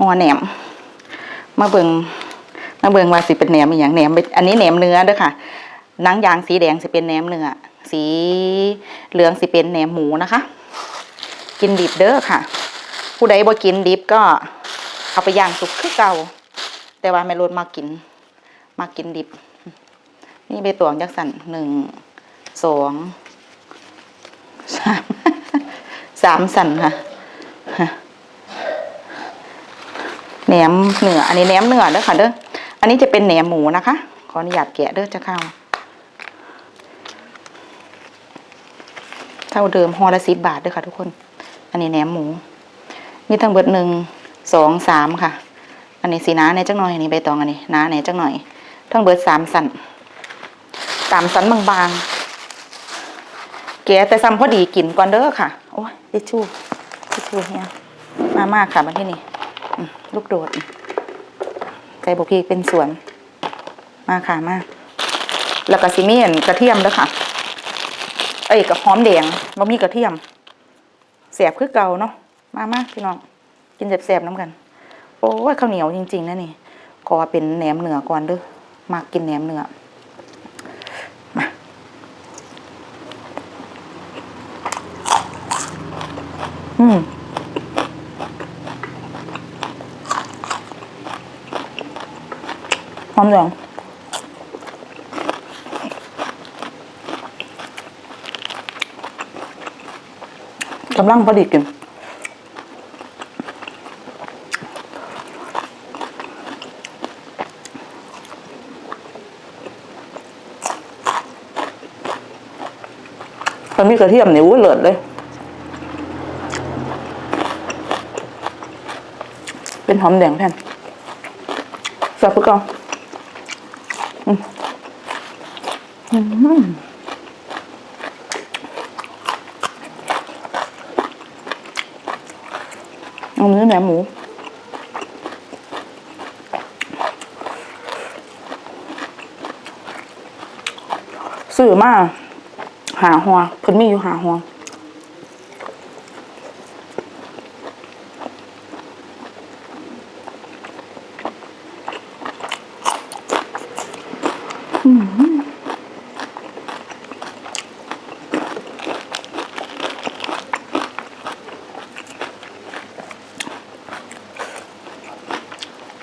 ห่อแหนม มาเบิงมาเบิงว่าสิเป็นแหนมอหย่างแหนมอันนี้แหนมเนื้อเด้อค่ะหนังยางสีแดงสิเป็นแหนมเนื้อสีเหลืองสิเป็นแหนมหมูนะคะ กินดิบเด้อค่ะ ผู้ใดบ่กินดิบก็เอาไปย่างสุกคือเก่า แต่ว่าไม่ลดมากิน มากินดิบ นี่ใบตวงจักษ์สันหนึ่งสองสามสามสันค่ะ แหนมเนื้ออันนี้แหนมเนื้อเด้อค่ะเด้ออันนี้จะเป็นแหนมหมูนะคะ ขออนุญาตแกะเด้อจะเข้าเท่าเดิมห่อละสิบบาทเด้อค่ะ ทุกคน อันนี้แหนมหมู มีทั้งเบิดหนึ่งสองสามค่ะ อันนี้สีน้าในจักหน่อยอันนี้ใบตองอันนี้น้าในจักหน่อย ทั้งเบิดสามสันสามสันบางๆแกะแต่ซ้ำพอดีกินก่อนเด้อค่ะ โอ้ยทิชชู่ทิชชู่เนี่ยมามากค่ะมาที่นี่ ลูกโดดใจบุพีเป็นสวน มาค่ะมาแล้วก็ซิมีอันกระเทียมด้อค่ะ เอ้ยกับหอมแดงบะมีกระเทียมแสบคือเก่าเนาะมามาพี่น้องกินแสบๆน้ำกัน โอ้ยข้าวเหนียวจริงๆนะนี่ขอเป็นแหนมเหนือก่อนด้อมากกินแหนมเหนือมาอืม อมแดงกำลังพอดีกินมันมีกระเทียมเนี่ยอุ้เลิศเลย เป็นหอมแดงแผ่นสับปะกองอืมอืม เอาเนื้อแหนมหมูซื้อมาหาหัวเพิ่นมีอยู่หาหัว อื้อหือ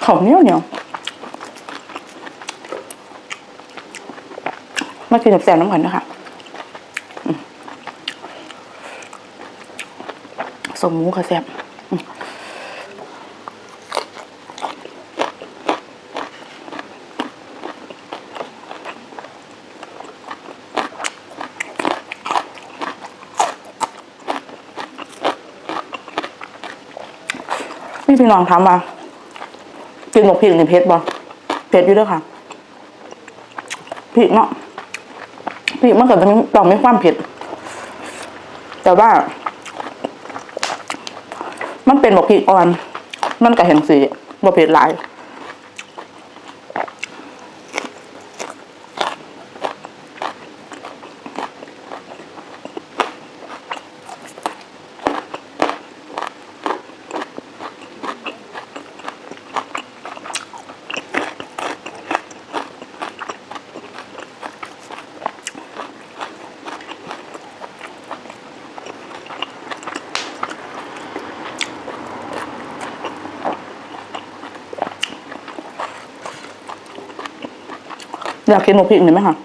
ข้าเหนียวเหนียวมากินแบบแซ่บน้ำกันนะคะสมมูค่ะแซ่บอืม พี่พี่น้องถามว่ากินหมกพริกนี่เผ็ดบ่เผ็ดอยู่เด้วยค่ะพริกเนาะพริกมันก็จะมีต้องมีความเผ็ด แต่ว่า มันเป็นบกพริกอ่อน มันก็เห็นสีบกเผ็ดหลาย อยากกินหมกพริกหน่อยไหมคะ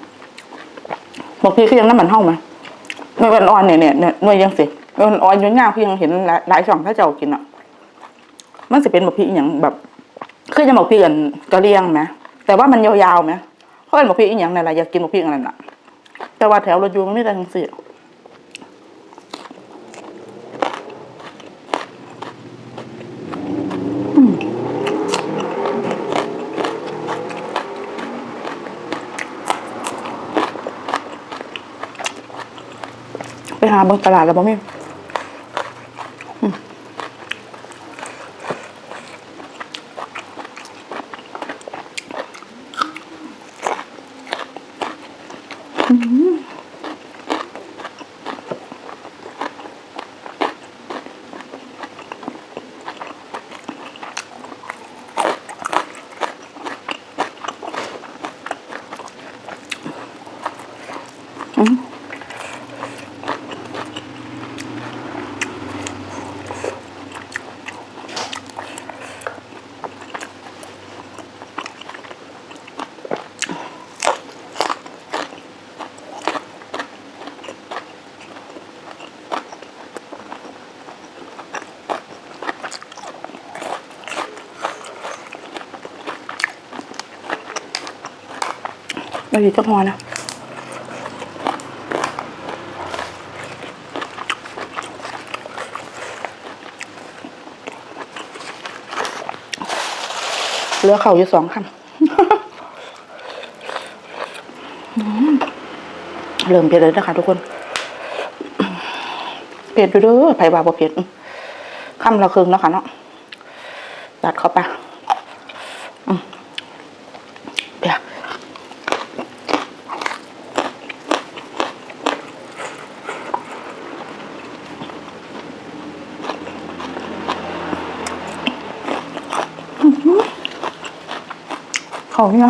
หมกพริกก็ยังน้ำมันเท่าไหมหน่วยอ่อนเนี่ยเนี่ยเนี่ยหน่วยยังสิหน่วยอ่อนยุ่งยากพี่ยังเห็นหลายหลายช่องถ้าเจ้ากินอะ มันจะเป็นหมกพริกอย่างแบบคือจะหมกพริกกันกะเลียงไหมแต่ว่ามันยาวๆไหมเพราะเป็นหมกพริกอีกอย่างในอะไรอยากกินหมกพริกอะไรน่ะ แต่ว่าแถวรถยูมันไม่ได้ทั้งสี่ เบิ่ตลาดแล้วบ่มี嗯。 ม่ดีจักหอนะเหลือเข่าอยู่สองคำเริ่มเผ็ดเลยนะคะทุกคน เผ็ดอยู่เด้อไผ่บาบ่เผ็ดคำละครึ่งแล้วค่ะเนาะตัดเข้าไปอืมเดี๋ยว เขาเนี่